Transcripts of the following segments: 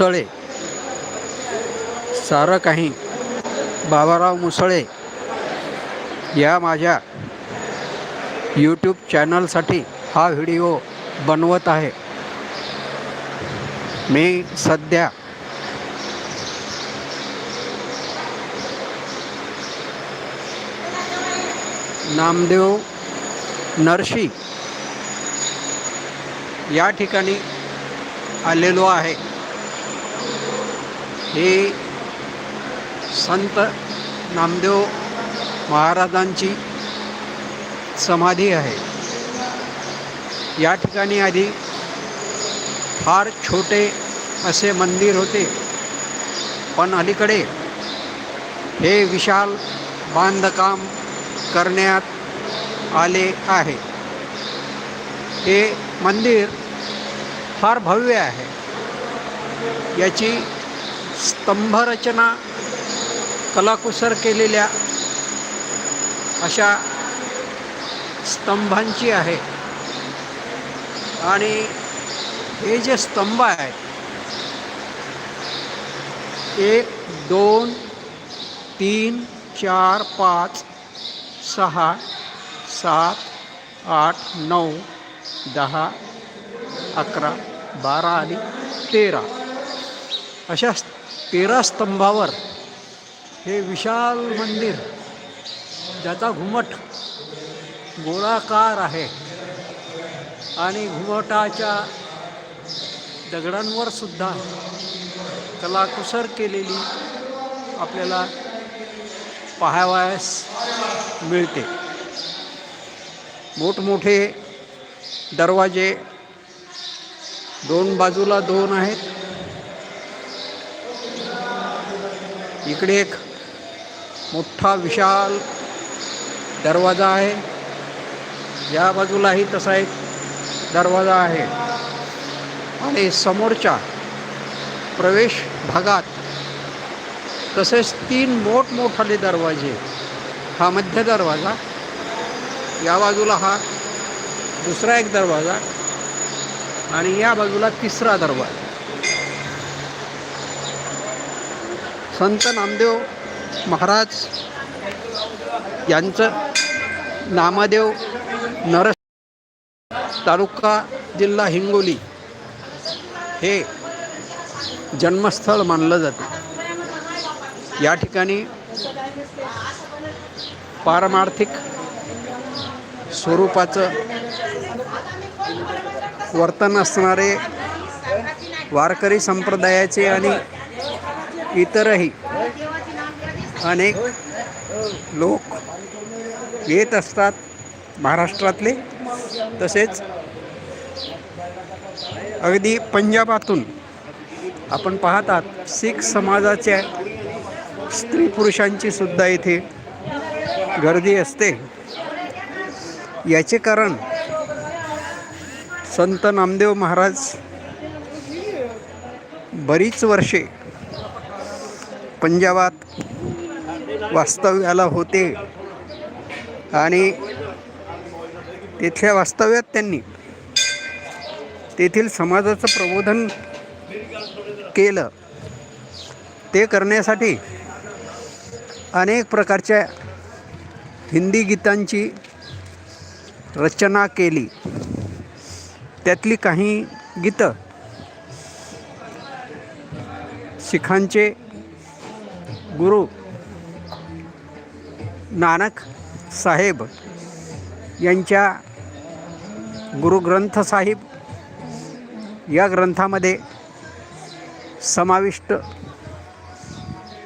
मुसळे. सारं काही. बाबाराव मुसळे या माझ्या यूट्यूब चॅनलसाठी हा व्हिडिओ बनवत आहे. मी सध्या नामदेव नरशी या ठिकाणी आलेलो आहे. हे संत नामदेव महाराजांची समाधी आहे. या ठिकाणी आधी फार छोटे असे मंदिर होते. पण अलीकडे हे विशाल बांधकाम करण्यात आले आहे. हे मंदिर फार भव्य आहे. याची स्तंभरचना कलाकुसर केलेल्या अशा स्तंभांची आहे. आणि हे जे स्तंभ आहेत एक दोन तीन चार पाच सहा सात आठ नऊ दहा अकरा बारा आणि तेरा. अशा तेरा स्तंभावर हे विशाल मंदिर ज्याचा घुमट गोळाकार आहे आणि घुमटाच्या दगडांवर सुद्धा कलाकुसर केलेली आपल्याला पाहावयास मिळते. मोठमोठे दरवाजे दोन बाजूला दोन आहेत. इकडे एक मोठा विशाल दरवाजा आहे. या बाजूलाही तसा एक दरवाजा आहे. आणि समोरच्या प्रवेश भागात तसेच तीन मोठमोठाले दरवाजे हा मध्य दरवाजा या बाजूला हा दुसरा एक दरवाजा आणि या बाजूला तिसरा दरवाजा. संत नामदेव महाराज यांचं नामदेव नरस तालुका जिल्हा हिंगोली हे जन्मस्थळ मानलं जातं. या ठिकाणी पारमार्थिक स्वरूपाचं वर्तन असणारे वारकरी संप्रदायाचे आणि इतरही अनेक लोक येत असतात महाराष्ट्रातले. तसेच अगदी पंजाबातून आपण पाहतात शीख समाजाच्या स्त्री पुरुषांची सुद्धा इथे गर्दी असते. याचे कारण संत नामदेव महाराज बरीच वर्षे पंजाबात वास्तव्याला होते. आणि तिथल्या वास्तव्यात त्यांनी तेथील समाजाचं प्रबोधन केलं. ते करण्यासाठी अनेक प्रकारच्या हिंदी गीतांची रचना केली. त्यातली काही गीतं शिखांचे गुरु नानक साहेब यांच्या गुरुग्रंथ साहिब या ग्रंथामध्ये समाविष्ट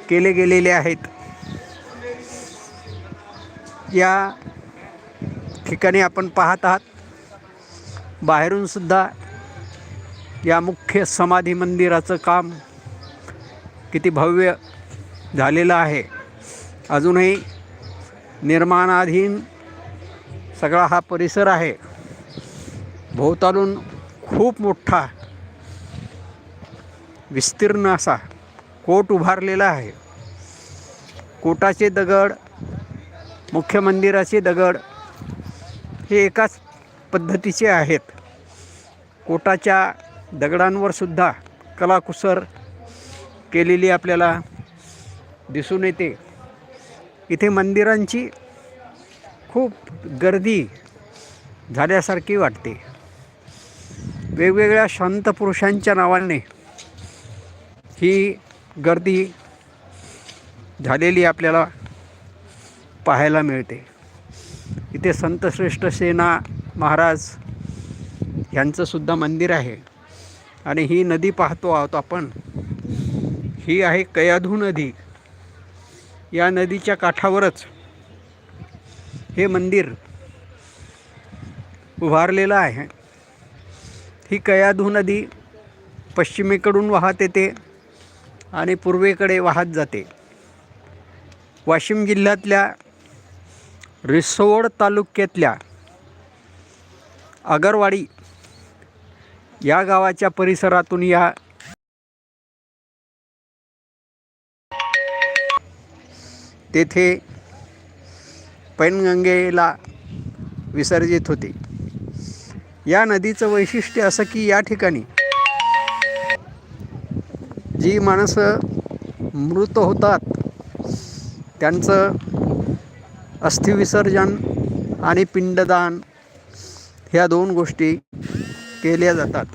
केले गेलेले आहेत. या ठिकाणी आपण पाहत आहात. बाहेरूनसुद्धा या मुख्य समाधी मंदिराचं काम किती भव्य झालेलं आहे. अजूनही निर्माणाधीन सगळा हा परिसर आहे. भोवतालून खूप मोठा विस्तीर्ण असा कोट उभारलेला आहे. कोटाचे दगड मुख्य मंदिराचे दगड हे एकाच पद्धतीचे आहेत. कोटाच्या दगडांवर सुद्धा कलाकुसर केलेली आपल्याला दिसून येते. इथे मंदिरांची खूप गर्दी झाल्यासारखी वाटते. वेगवेगळ्या शांत पुरुषांच्या नावाने ही गर्दी झालेली आपल्याला पाहायला मिळते. इथे संतश्रेष्ठ सेना महाराज यांचंसुद्धा मंदिर आहे. आणि ही नदी पाहतो आहोत आपण. ही आहे कयाधू नदी. या नदीच्या काठावरच हे मंदिर उभारलेलं आहे. ही कयाधू नदी पश्चिमेकडून वाहत येते आणि पूर्वेकडे वाहत जाते. वाशिम जिल्ह्यातल्या रिसोड तालुक्यातल्या आगरवाडी या गावाच्या परिसरातून या तेथे पैनगंगेला विसर्जित होते. या नदीचं वैशिष्ट्य असं की या ठिकाणी जी माणसं मृत होतात त्यांचं अस्थिविसर्जन आणि पिंडदान ह्या दोन गोष्टी केल्या जातात.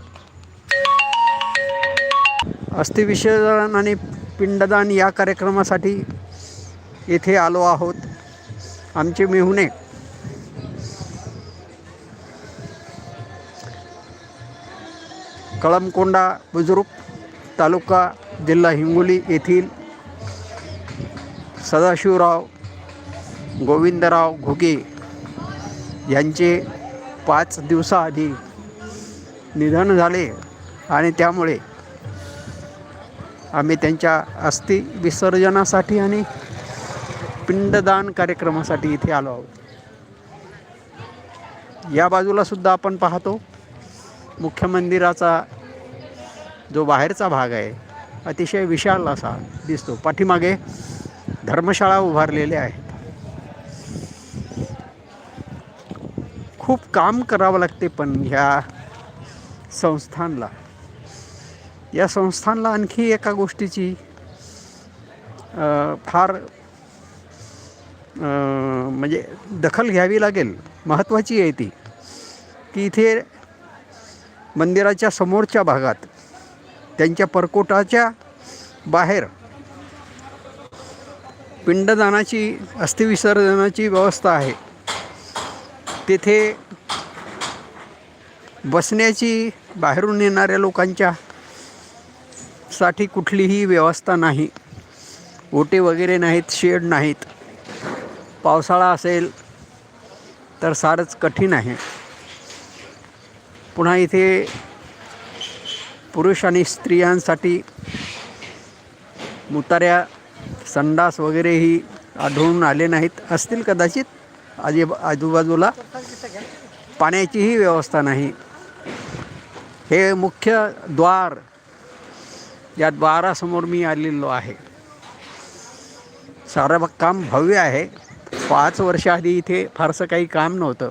अस्थिविसर्जन आणि पिंडदान या कार्यक्रमासाठी येथे आलो आहोत. आमचे मेहुणे. कळमकोंडा बुजुर्ग तालुका जिल्हा हिंगोली येथील सदाशिवराव गोविंदराव घुगे यांचे पाच दिवसाआधी निधन झाले आणि त्यामुळे आम्ही त्यांच्या अस्थि विसर्जनासाठी आणि पिंडदान कार्यक्रमासाठी इथे आलो आहोत. या बाजूला सुद्धा आपण पाहतो मुख्य मंदिराचा जो बाहेरचा भाग आहे अतिशय विशाल असा दिसतो. पाठीमागे धर्मशाळा उभारलेल्या आहेत. खूप काम करावं लागते पण ह्या संस्थानला. या संस्थानला आणखी एका गोष्टीची फार म्हणजे दखल घ्यावी लागेल. महत्त्वाची आहे ती. की इथे मंदिराच्या समोरच्या भागात त्यांच्या परकोटाच्या बाहेर पिंडदानाची अस्थिविसर्जनाची व्यवस्था आहे. तेथे बसण्याची बाहेरून येणाऱ्या लोकांच्या साठी कुठलीही व्यवस्था नाही. ओटे वगैरे नाहीत शेड नाहीत. पावसाळा असेल तर सारच कठीण आहे. पुन्हा इथे पुरुष आणि स्त्रियांसाठी मुताऱ्या संडास वगैरेही आढळून आले नाहीत. असतील कदाचित आजी आजूबाजूला. पाण्याचीही व्यवस्था नाही. हे मुख्य द्वार या द्वारासमोर मी आलेलो आहे. सारं काम भव्य आहे. पाच वर्षाआधी इथे फारसं काही काम नव्हतं.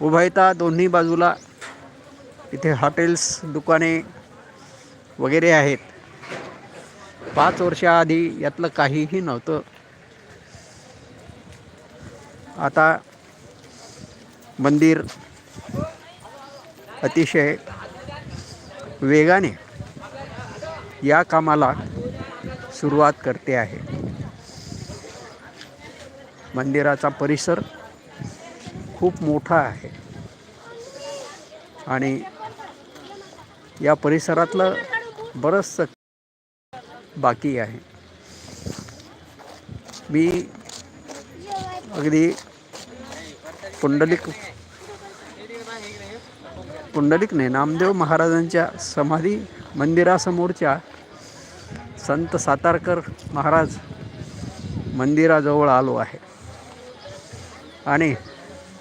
उभयता दोन्ही बाजूला इथे हॉटेल्स दुकाने वगैरे आहेत. पाच वर्षाआधी यातलं काहीही नव्हतं. आता मंदिर अतिशय वेगाने या कामाला सुरुवात करते आहे. मंदिराचा परिसर खूप मोठा आहे. आणि या परिसरातलं बरंचसं बाकी आहे. मी अगदी पुंडलिक पुंडलिक नाही नामदेव महाराजांच्या समाधी मंदिरासमोरच्या संत सातारकर महाराज मंदिराजवळ आलो आहे. आणि